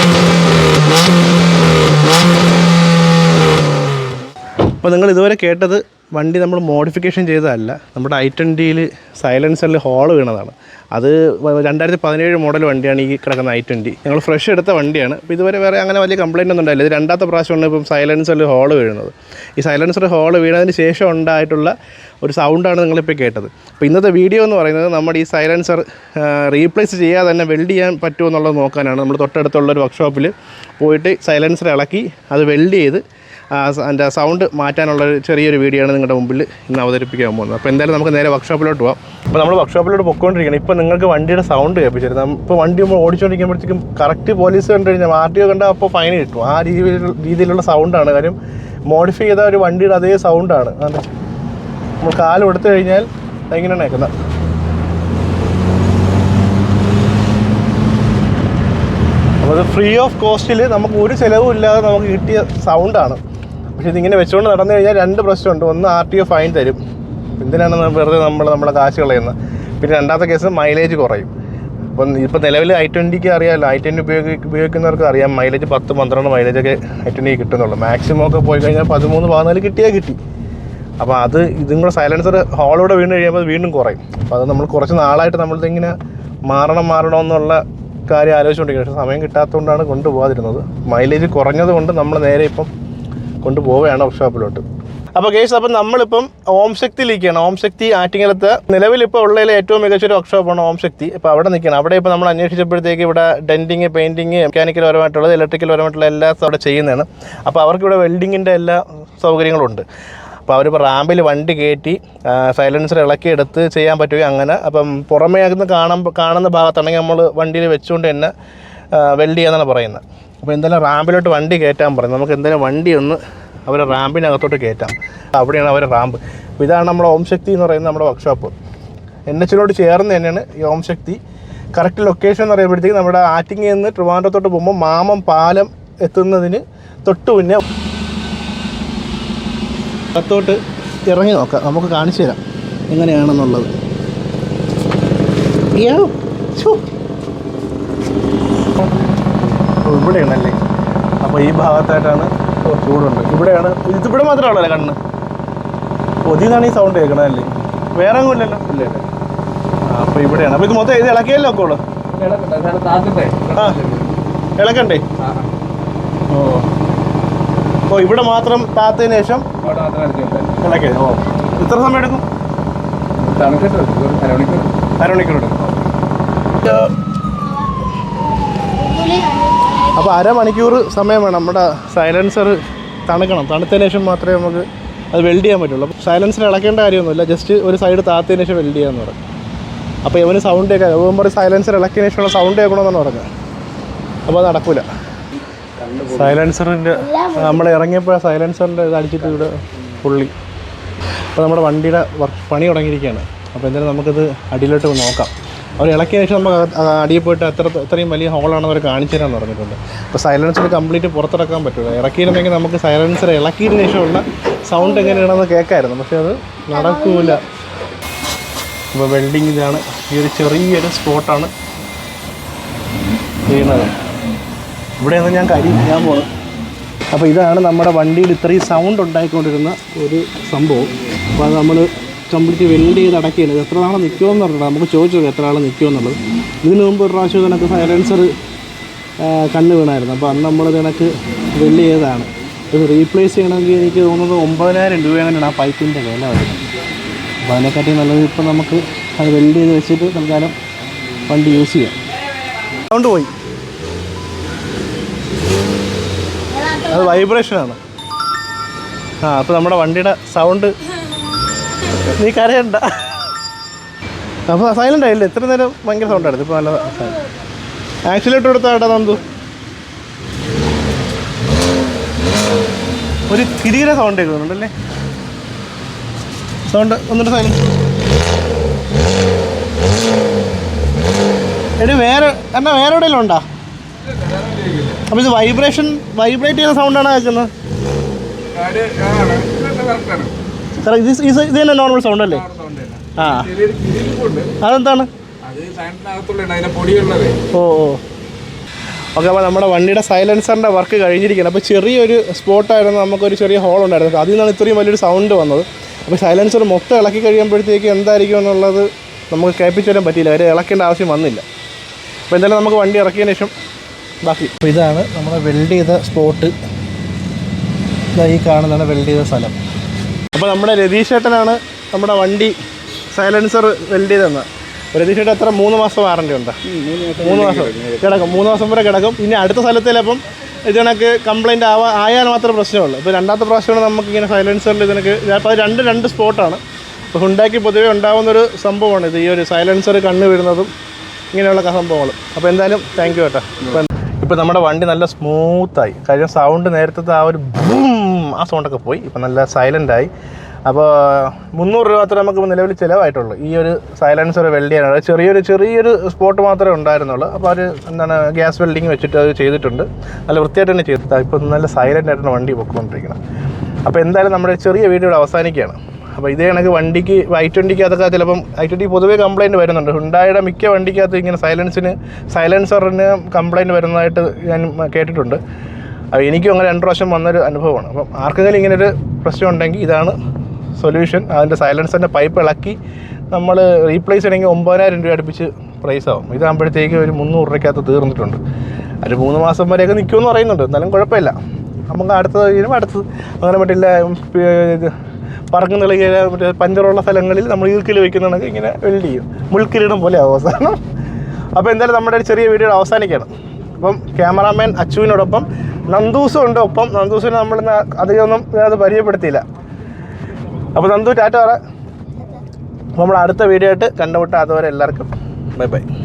Thank you. അപ്പോൾ നിങ്ങൾ ഇതുവരെ കേട്ടത് വണ്ടി നമ്മൾ മോഡിഫിക്കേഷൻ ചെയ്തതല്ല. നമ്മുടെ ഐ ട്വന്റിയിൽ സൈലൻസറിൽ ഹോൾ വീണതാണ്. അത് രണ്ടായിരത്തി പതിനേഴ് മോഡൽ വണ്ടിയാണ് ഈ കിടക്കുന്ന ഐ ട്വന്റി ഞങ്ങൾ ഫ്രഷ് എടുത്ത വണ്ടിയാണ്. അപ്പോൾ ഇതുവരെ വേറെ അങ്ങനെ വലിയ കംപ്ലയിന്റ് ഒന്നും ഉണ്ടായില്ല. ഇത് രണ്ടാമത്തെ പ്രാവശ്യമാണ് ഇപ്പം സൈലൻസറിൽ ഹോൾ വീഴുന്നത് ഈ സൈലൻസർ ഹോൾ വീണതിന് ശേഷം ഉണ്ടായിട്ടുള്ള ഒരു സൗണ്ടാണ് നിങ്ങളിപ്പോൾ കേട്ടത്. അപ്പോൾ ഇന്നത്തെ വീഡിയോ എന്ന് പറയുന്നത് നമ്മുടെ ഈ സൈലൻസർ റീപ്ലേസ് ചെയ്യാതെ തന്നെ വെൽഡ് ചെയ്യാൻ പറ്റുമോ എന്നുള്ളത് നോക്കാനാണ്. നമ്മൾ തൊട്ടടുത്തുള്ള ഒരു വർക്ക്ഷോപ്പിൽ പോയിട്ട് സൈലൻസർ ഇളക്കി അത് വെൽഡ് ചെയ്ത് അതിന്റെ സൗണ്ട് മാറ്റാനുള്ള ഒരു ചെറിയൊരു വീഡിയോ ആണ് നിങ്ങളുടെ മുമ്പിൽ ഇന്ന് അവതരിപ്പിക്കാൻ പോകുന്നത്. അപ്പോൾ എന്തായാലും നമുക്ക് നേരെ വർക്ക്ഷോപ്പിലോട്ട് പോകാം അപ്പോൾ നമ്മൾ വർക്ക്ഷോപ്പിലോട്ട് പൊയ്ക്കൊണ്ടിരിക്കണം ഇപ്പോൾ നിങ്ങൾക്ക് വണ്ടിയുടെ സൗണ്ട് കേൾപ്പിച്ചിരുന്നു ഇപ്പോൾ വണ്ടി നമ്മൾ ഓടിച്ചുകൊണ്ടിരിക്കുമ്പോഴത്തേക്കും കറക്റ്റ് പോലീസ് കണ്ടു കഴിഞ്ഞാൽ ആർ ടി ഒ കണ്ടാൽ അപ്പോൾ ഫൈൻ കിട്ടും. ആ രീതിയിൽ രീതിയിലുള്ള സൗണ്ടാണ് കാര്യം മോഡിഫൈ ചെയ്ത ഒരു വണ്ടിയുടെ അതേ സൗണ്ടാണ് നമ്മൾ കാലം എടുത്തു കഴിഞ്ഞാൽ എങ്ങനെയാണ് കേൾക്കുന്നത് അപ്പോൾ ഫ്രീ ഓഫ് കോസ്റ്റിൽ നമുക്ക് ഒരു ചിലവും ഇല്ലാതെ നമുക്ക് കിട്ടിയ സൗണ്ടാണ് പക്ഷേ ഇതിങ്ങനെ വെച്ചുകൊണ്ട് നടന്നു കഴിഞ്ഞാൽ രണ്ട് പ്രശ്നമുണ്ട്. ഒന്ന് ആർ ടി ഒ ഫൈൻ തരും. എന്തിനാണ് വെറുതെ നമ്മൾ നമ്മുടെ കാശ് കളയുന്നത്? പിന്നെ രണ്ടാമത്തെ കേസ് മൈലേജ് കുറയും. അപ്പം ഇപ്പോൾ നിലവിൽ ഐ ട്വന്റിക്ക് അറിയാമല്ലോ ഐ ട്വന്റി ഉപയോഗി ഉപയോഗിക്കുന്നവർക്ക് അറിയാം. മൈലേജ് പത്ത് പന്ത്രണ്ട് മൈലേജൊക്കെ ഐ ട്വന്റി കിട്ടുന്നുള്ളൂ. മാക്സിമം ഒക്കെ പോയി കഴിഞ്ഞാൽ പതിമൂന്ന് പതിനാല് കിട്ടിയാൽ കിട്ടി. അപ്പോൾ അത് ഇതും കൂടെ സൈലൻസർ ഹോളോടെ വീണ് കഴിയുമ്പോൾ വീണ്ടും കുറയും. അപ്പോൾ അത് നമ്മൾ കുറച്ച് നാളായിട്ട് നമ്മളിതിങ്ങനെ മാറണം മാറണം എന്നുള്ള കാര്യം ആലോചിച്ചുകൊണ്ടിരിക്കുന്നത് പക്ഷേ സമയം കിട്ടാത്തതുകൊണ്ടാണ് കൊണ്ടുപോകാതിരുന്നത്. മൈലേജ് കുറഞ്ഞത് കൊണ്ട് നമ്മൾ നേരെ ഇപ്പം കൊണ്ടുപോവുകയാണ് വർക്ക്ഷോപ്പിലോട്ട് അപ്പോൾ കേസ് അപ്പം നമ്മളിപ്പം ഓം ശക്തിയിലേക്കാണ് ഓം ശക്തി ആറ്റിങ്ങലത്ത് നിലവിലിപ്പോൾ ഉള്ളതിൽ ഏറ്റവും മികച്ച ഒരു വർക്ക്ഷോപ്പാണ് ഓം ശക്തി. ഇപ്പോൾ അവിടെ നിൽക്കണം അവിടെ ഇപ്പോൾ നമ്മൾ അന്വേഷിച്ചപ്പോഴത്തേക്ക് ഇവിടെ ഡെന്റിങ് പെയിന്റിങ് മെക്കാനിക്കൽ പരമായിട്ടുള്ളത് ഇലക്ട്രിക്കൽ പരമായിട്ടുള്ള എല്ലാ അവിടെ ചെയ്യുന്നതാണ്. അപ്പോൾ അവർക്ക് ഇവിടെ വെൽഡിങ്ങിന്റെ എല്ലാ സൗകര്യങ്ങളും ഉണ്ട് അപ്പോൾ അവരിപ്പോൾ റാമ്പിൽ വണ്ടി കയറ്റി സൈലൻസർ ഇളക്കി എടുത്ത് ചെയ്യാൻ പറ്റുകയും അങ്ങനെ. അപ്പം പുറമേ നിന്ന് കാണാൻ കാണുന്ന ഭാഗത്താണെങ്കിൽ നമ്മൾ വണ്ടിയിൽ വെച്ചുകൊണ്ട് തന്നെ വെൽഡ് ചെയ്യാന്നാണ് പറയുന്നത്. അപ്പോൾ എന്തായാലും റാമ്പിലോട്ട് വണ്ടി കയറ്റാൻ പറയും നമുക്ക് എന്തായാലും വണ്ടി ഒന്ന് അവരെ റാമ്പിനകത്തോട്ട് കയറ്റാം. അവിടെയാണ് അവരെ റാമ്പ്. അപ്പോൾ ഇതാണ് നമ്മുടെ ഓം ശക്തി എന്ന് പറയുന്ന നമ്മുടെ വർക്ക്ഷോപ്പ് എൻ എച്ചിനോട് ചേർന്ന് തന്നെയാണ് ഈ ഓം ശക്തി. കറക്റ്റ് ലൊക്കേഷൻ എന്ന് പറയുമ്പോഴത്തേക്ക് നമ്മുടെ ആറ്റിങ്ങയിൽ നിന്ന് ട്രിവാൻഡ്രത്തോട്ട് പോകുമ്പോൾ മാമം പാലം എത്തുന്നതിന് തൊട്ട് മുന്നേ അകത്തോട്ട് ഇറങ്ങി നോക്കാം. നമുക്ക് കാണിച്ചു തരാം. എങ്ങനെയാണെന്നുള്ളത്. യ്യോ, ശ്ശോ. ഓ, ഇവിടെയാണല്ലേ? അപ്പോൾ ഈ ഭാഗത്തായിട്ടാണ് ചൂടുണ്ട്. ഇവിടെയാണ്. ഇതിവിടെ മാത്രമേ മാത്രമാണല്ലേ കണ്ണ്? ഒതിന്നാണ് ഈ സൗണ്ട് കേൾക്കണതല്ലേ? വേറെ ഒന്നും ഇല്ലല്ലോ ഇല്ല ഇല്ല. അപ്പോൾ ഇവിടെയാണ്. അപ്പോൾ ഇത് മൊത്തം ഇത് ഇളക്കിയല്ലോ ഒക്കെ ഉള്ളു? ആ ഇളക്കണ്ടേ? ഓ. ഓ ഇവിടെ മാത്രം താത്തതിന് ശേഷം ഇളക്കി ഓ ഇത്ര സമയം എടുക്കും? അരമണിക്കൂർ എടുക്കും. അപ്പോൾ അരമണിക്കൂർ സമയം വേണം. നമ്മുടെ സൈലൻസർ തണുക്കണം. തണുത്തതിന് ശേഷം മാത്രമേ നമുക്ക് അത് വെൽഡ് ചെയ്യാൻ പറ്റുള്ളൂ. അപ്പോൾ സൈലൻസർ ഇളക്കേണ്ട കാര്യമൊന്നുമില്ല. ജസ്റ്റ് ഒരു സൈഡ് താത്തതിന് ശേഷം വെൽഡ് ചെയ്യാമെന്ന് പറയും അപ്പോൾ ഇവന് സൗണ്ട് കേൾക്കാം ഇവൻ പറയും സൈലൻസർ ഇളക്കിയതിന് ശേഷമുള്ള സൗണ്ട് കേൾക്കണമെന്നാണ് പറഞ്ഞത്. അപ്പോൾ അത് നടക്കില്ല സൈലൻസറിന്റെ നമ്മൾ ഇറങ്ങിയപ്പോൾ സൈലൻസറിന്റെ ഇത് അടിച്ചിട്ട് ഇവിടെ പുള്ളി അപ്പോൾ നമ്മുടെ വണ്ടിയുടെ വർക്ക് പണി തുടങ്ങിയിരിക്കുകയാണ്. അപ്പോൾ എന്തായാലും നമുക്കിത് അടിയിലോട്ട് നോക്കാം. അവർ ഇളക്കിയ ശേഷം നമുക്ക് അടിയിൽ പോയിട്ട് എത്ര ഇത്രയും വലിയ ഹോളാണെന്ന് അവർ കാണിച്ചു പറഞ്ഞിട്ടുണ്ട്. അപ്പോൾ സൈലൻസർ കംപ്ലീറ്റ് പുറത്തിറക്കാൻ പറ്റില്ല ഇറക്കിയിരുന്നെങ്കിൽ നമുക്ക് സൈലൻസർ ഇളക്കിയതിന് ശേഷമുള്ള സൗണ്ട് എങ്ങനെയാണെന്ന് കേൾക്കായിരുന്നു. പക്ഷേ അത് നടക്കൂല. അപ്പോൾ വെൽഡിങ് ഇതാണ്. ഈ ഒരു ചെറിയൊരു സ്പോട്ടാണ് ചെയ്യുന്നത് ഇവിടെയാണ് ഞാൻ കരി ഞാൻ പോകുന്നത് അപ്പോൾ ഇതാണ് നമ്മുടെ വണ്ടിയിൽ ഇത്രയും സൗണ്ട് ഉണ്ടായിക്കൊണ്ടിരുന്ന ഒരു സംഭവം. അപ്പോൾ അത് നമ്മൾ കംപ്ലീറ്റ് വെൽഡ് ചെയ്ത് അടക്കിയാണ് എത്ര നാളെ നിൽക്കുമെന്ന് പറഞ്ഞിട്ട് നമുക്ക് ചോദിച്ചത് എത്ര നാളെ നിൽക്കുമെന്നുള്ളത് ഇതിന് മുമ്പ് ഒരു പ്രാവശ്യം ഇതിനൊക്കെ സൈലൻസർ കണ്ണ് വീണായിരുന്നു. അപ്പോൾ അന്ന് നമ്മൾ ഇതിനക്ക് വെൽഡ് ചെയ്തതാണ്. ഇത് റീപ്ലേസ് ചെയ്യണമെങ്കിൽ എനിക്ക് തോന്നുന്നത് ഒമ്പതിനായിരം രൂപയാണ് ആ പൈപ്പിന്റെ വില വരുന്നത്. അപ്പോൾ അതിനെക്കാട്ടി നല്ലത് ഇപ്പോൾ നമുക്ക് അത് വെൽഡ് ചെയ്ത് വെച്ചിട്ട് തൽക്കാലം വണ്ടി യൂസ് ചെയ്യാം. സൗണ്ട് പോയി. അത് വൈബ്രേഷനാണ് ആ അപ്പോൾ നമ്മുടെ വണ്ടിയുടെ സൗണ്ട് നീ കരയണ്ട. അപ്പോൾ സൈലന്റ് ആയില്ല? ഇത്ര നേരം ഭയങ്കര സൗണ്ടായിരുന്നു ഇപ്പോൾ നല്ല ആക്സിലേറ്റർ കൊടുത്താ ഏട്ടാ നന്ദു. ഒരു കിരീര സൗണ്ട് കേൾക്കുന്നുണ്ടല്ലേ സൗണ്ട് ഒന്നിട്ട് സൈലൻസ് എടി വേറെ എന്നാ വേറെ എവിടെയെങ്കിലും ഉണ്ടോ? അപ്പോൾ ഇത് വൈബ്രേഷൻ വൈബ്രേറ്റ് ചെയ്യുന്ന സൗണ്ടാണ് കേൾക്കുന്നത്? സാറേ ഇത് ഇത് ഇത് തന്നെ നോർമൽ സൗണ്ട് അല്ലേ? ആ. അതെന്താണ്? ഓ ഓ. ഓക്കെ അപ്പോൾ നമ്മുടെ വണ്ടിയുടെ സൈലൻസറിന്റെ വർക്ക് കഴിഞ്ഞിരിക്കുകയാണ്. അപ്പോൾ ചെറിയൊരു സ്പോട്ടായിരുന്നു നമുക്കൊരു ചെറിയ ഹോൾ ഉണ്ടായിരുന്നു. അതിൽ നിന്നാണ് ഇത്രയും വലിയൊരു സൗണ്ട് വന്നത്. അപ്പോൾ സൈലൻസർ മൊത്തം ഇളക്കി കഴിയുമ്പോഴത്തേക്ക് എന്തായിരിക്കും എന്നുള്ളത് നമുക്ക് കേൾപ്പിച്ചു തരാൻ പറ്റിയില്ല. അവർ ഇളക്കേണ്ട ആവശ്യം വന്നില്ല. അപ്പോൾ എന്തായാലും നമുക്ക് വണ്ടി ഇറക്കിയതിന് ശേഷം ബാക്കി. അപ്പോൾ ഇതാണ് നമ്മുടെ വെൽഡ് ചെയ്ത സ്പോട്ട് ഈ കാണുന്നതാണ് വെൽഡ് ചെയ്ത സ്ഥലം. അപ്പോൾ നമ്മുടെ രതീഷേട്ടനാണ് നമ്മുടെ വണ്ടി സൈലൻസർ വെൽഡ് ചെയ്തെന്ന് രതീഷേട്ടൻ എത്ര? മൂന്ന് മാസം വാറണ്ടി ഉണ്ട്. മൂന്ന് മാസം കിടക്കും. മൂന്ന് മാസം വരെ കിടക്കും. ഇനി അടുത്ത സ്ഥലത്തിലപ്പം ഇത് കണക്ക് കംപ്ലൈന്റ് ആവാ ആയാൽ മാത്രമേ പ്രശ്നമുള്ളൂ. ഇപ്പോൾ രണ്ടാമത്തെ പ്രാവശ്യമാണ് നമുക്ക് ഇങ്ങനെ സൈലൻസറിൽ ഇതിനൊക്കെ അപ്പോൾ അത് രണ്ട് രണ്ട് സ്പോട്ടാണ്. അപ്പോൾ ഉണ്ടാക്കി പൊതുവേ ഉണ്ടാകുന്നൊരു സംഭവമാണ് ഇത്. ഈ ഒരു സൈലൻസർ കണ്ണ് വരുന്നതും ഇങ്ങനെയുള്ള സംഭവങ്ങൾ. അപ്പോൾ എന്തായാലും താങ്ക് യു കേട്ടോ ഇപ്പം ഇപ്പോൾ നമ്മുടെ വണ്ടി നല്ല സ്മൂത്തായി കാര്യം സൗണ്ട് നേരത്തെ ആ ഒരു ബൂം ആ സൗണ്ടൊക്കെ പോയി. ഇപ്പം നല്ല സൈലന്റായി അപ്പോൾ മുന്നൂറ് രൂപ മാത്രമേ നമുക്ക് നിലവിൽ ചിലവായിട്ടുള്ളൂ. ഈ ഒരു സൈലൻസർ വെൽഡ് ചെയ്യാനുള്ള ചെറിയൊരു ചെറിയൊരു സ്പോട്ട് മാത്രമേ ഉണ്ടായിരുന്നുള്ളൂ. അപ്പോൾ അവർ എന്താണ് ഗ്യാസ് വെൽഡിങ് വെച്ചിട്ട് അത് ചെയ്തിട്ടുണ്ട്. നല്ല വൃത്തിയായിട്ട് തന്നെ ചെയ്തിട്ട് ഇപ്പോൾ നല്ല സൈലന്റ് ആയിട്ടാണ് വണ്ടി പൊയ്ക്കൊണ്ടിരിക്കുന്നത് അപ്പോൾ എന്തായാലും നമ്മുടെ ചെറിയ വീഡിയോ അവസാനിക്കുകയാണ്. അപ്പോൾ ഇതേ കണക്ക് വണ്ടിക്ക് ഐ ട്വന്റിക്ക് അതൊക്കെ ചിലപ്പം ഐ ട്വന്റി പൊതുവേ കംപ്ലയിന്റ് വരുന്നുണ്ട്. ഉണ്ടായുടെ മിക്ക വണ്ടിക്കകത്ത് ഇങ്ങനെ സൈലൻസിന് സൈലൻസറിന് കംപ്ലയിന്റ് വരുന്നതായിട്ട് ഞാൻ കേട്ടിട്ടുണ്ട്. അപ്പോൾ എനിക്കും അങ്ങനെ രണ്ട് പ്രാവശ്യം വന്നൊരു അനുഭവമാണ്. അപ്പം ആർക്കെങ്കിലും ഇങ്ങനെ ഒരു പ്രശ്നം ഉണ്ടെങ്കിൽ ഇതാണ് സൊല്യൂഷൻ അതിന്റെ സൈലൻസറിന്റെ പൈപ്പ് ഇളക്കി നമ്മൾ റീപ്ലേസ് ചെയ്യണമെങ്കിൽ ഒമ്പതിനായിരം രൂപ അടുപ്പിച്ച് പ്രൈസ് ആവും. ഇതാകുമ്പോഴത്തേക്ക് ഒരു മുന്നൂറ് രൂപയ്ക്കകത്ത് തീർന്നിട്ടുണ്ട്. ഒരു മൂന്ന് മാസം വരെയൊക്കെ നിൽക്കുമെന്ന് പറയുന്നുണ്ട്. എന്നാലും കുഴപ്പമില്ല. നമുക്ക് അടുത്ത കഴിയുമ്പോൾ അടുത്തത് അങ്ങനെ പറ്റില്ല പറക്കുന്ന കളിക്കുക മറ്റേ പഞ്ചറുള്ള സ്ഥലങ്ങളിൽ നമ്മൾ ഈർക്കിൽ വയ്ക്കുന്നുണ്ടെങ്കിൽ ഇങ്ങനെ വെൽഡ് ചെയ്യും. മുൾക്കിരീടം പോലെ അവസാനം. അപ്പോൾ എന്തായാലും നമ്മുടെ ഒരു ചെറിയ വീഡിയോ അവസാനിക്കുകയാണ്. അപ്പം ക്യാമറാമാൻ അച്ചുവിനോടൊപ്പം നന്ദൂസും ഉണ്ട്. ഒപ്പം നന്ദൂസിനെ നമ്മൾ അധികമൊന്നും അത് പരിചയപ്പെടുത്തിയില്ല. അപ്പോൾ നന്ദു ടാറ്റ നമ്മൾ അടുത്ത വീഡിയോ ആയിട്ട് കണ്ടുമുട്ടാം. അതുവരെ എല്ലാവർക്കും. Bye bye.